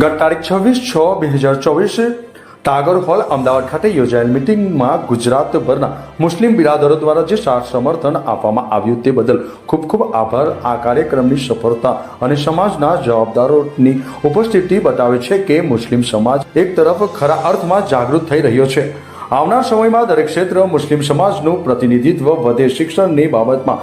ગત તારીખ છવ્વીસ છ બે હજાર ચોવીસે ટાગોર હોલ અમદાવાદ ખાતે યોજાયેલ મિટિંગમાં ગુજરાતભરના મુસ્લિમ બિરાદરો દ્વારા જે સાથ સમર્થન આપવામાં આવ્યું તે બદલ ખૂબ ખૂબ આભાર. આ કાર્યક્રમની સફળતા અને સમાજના જવાબદારોની ઉપસ્થિતિ બતાવે છે કે મુસ્લિમ સમાજ એક તરફ ખરા અર્થમાં જાગૃત થઈ રહ્યો છે. આવનાર સમયમાં દરેક ક્ષેત્ર મુસ્લિમ સમાજનું પ્રતિનિધિત્વ વધે. શિક્ષણની બાબતમાં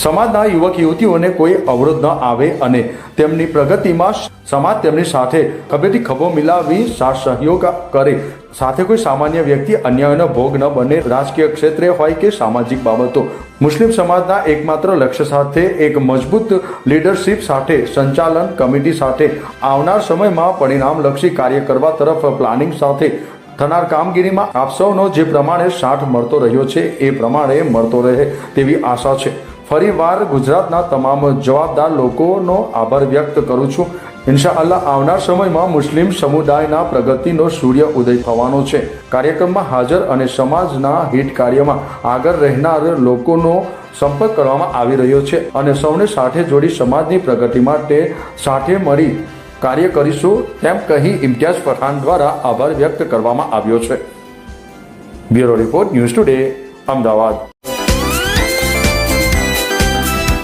સમાજના યુવક યુવતીઓને કોઈ અવરોધ ન આવે અને તેમની પ્રગતિમાં સમાજ તેમની સાથે ખભેથી ખભો મિલાવી સાથ સહયોગ કરે. સાથે કોઈ સામાન્ય વ્યક્તિ અન્યાયનો ભોગ ન બને. રાજકીય ક્ષેત્રે હોય કે સામાજિક બાબતો. મુસ્લિમ સમાજના એકમાત્ર લક્ષ્ય સાથે, એક મજબૂત લીડરશિપ સાથે, સંચાલન કમિટી સાથે, આવનાર સમયમાં પરિણામલક્ષી કાર્ય કરવા તરફ પ્લાનિંગ સાથે થનાર કામગીરીમાં આપ સૌનો જે પ્રમાણે સાથ મળતો રહ્યો છે, એ પ્રમાણે મળતો રહે તેવી આશા છે. ફરીવાર ગુજરાતના તમામ જવાબદાર લોકોનો આભાર વ્યક્ત કરું છું. ઇન્શાઅલ્લાહ આવનાર સમયમાં મુસ્લિમ સમુદાયના પ્રગતિનો સૂર્ય ઉદય થવાનો છે. કાર્યક્રમમાં હાજર અને સમાજના હિત કાર્યમાં આગળ રહેનાર લોકોનો સંપર્ક કરવામાં આવી રહ્યો છે અને સૌને સાથે જોડી સમાજની પ્રગતિ માટે સાથે મળી કાર્ય કરીશું તેમ કહી ઇમ્તિયાઝ પઠાણ દ્વારા આભાર વ્યક્ત કરવામાં આવ્યો છે. Bureau report news today, Ahmedabad.